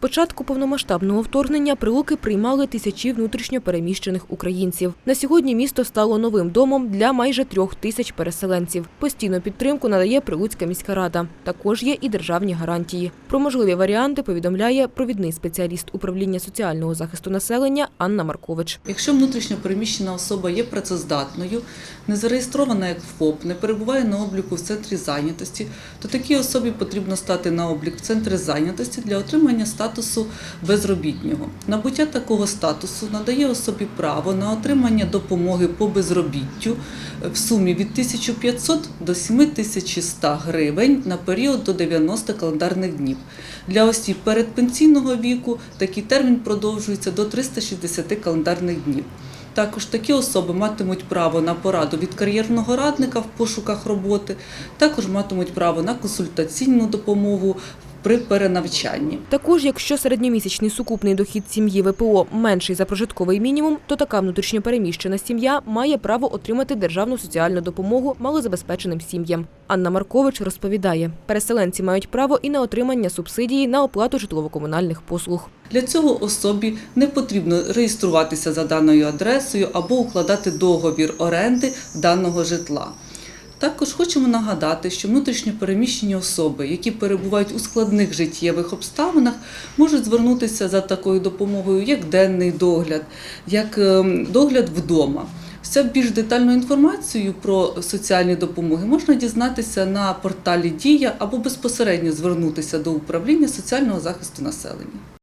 початку повномасштабного вторгнення прилуки приймали тисячі внутрішньо переміщених українців. На сьогодні місто стало новим домом для майже трьох тисяч переселенців. Постійну підтримку надає Прилуцька міська рада. Також є і державні гарантії. Про можливі варіанти повідомляє провідний спеціаліст управління соціального захисту населення Анна Маркович. Якщо внутрішньо переміщена особа є працездатною, не зареєстрована як ФОП, не перебуває на обліку в центрі зайнятості, то такій особі потрібно стати на облік в центрі зайнятості для отримання статусу безробітнього. Набуття такого статусу надає особі право на отримання допомоги по безробіттю в сумі від 1500 до 7100 гривень на період до 90 календарних днів. Для осіб передпенсійного віку такий термін продовжується до 360 календарних днів. Також такі особи матимуть право на пораду від кар'єрного радника в пошуках роботи, також матимуть право на консультаційну допомогу при перенавчанні. Також, якщо середньомісячний сукупний дохід сім'ї ВПО менший за прожитковий мінімум, то така внутрішньо переміщена сім'я має право отримати державну соціальну допомогу малозабезпеченим сім'ям. Анна Маркович розповідає, переселенці мають право і на отримання субсидії на оплату житлово-комунальних послуг. Для цього особі не потрібно реєструватися за даною адресою або укладати договір оренди даного житла. Також хочемо нагадати, що внутрішньо переміщені особи, які перебувають у складних життєвих обставинах, можуть звернутися за такою допомогою, як денний догляд, як ем, догляд вдома. Вся більш детальну інформацію про соціальні допомоги можна дізнатися на порталі Дія або безпосередньо звернутися до управління соціального захисту населення.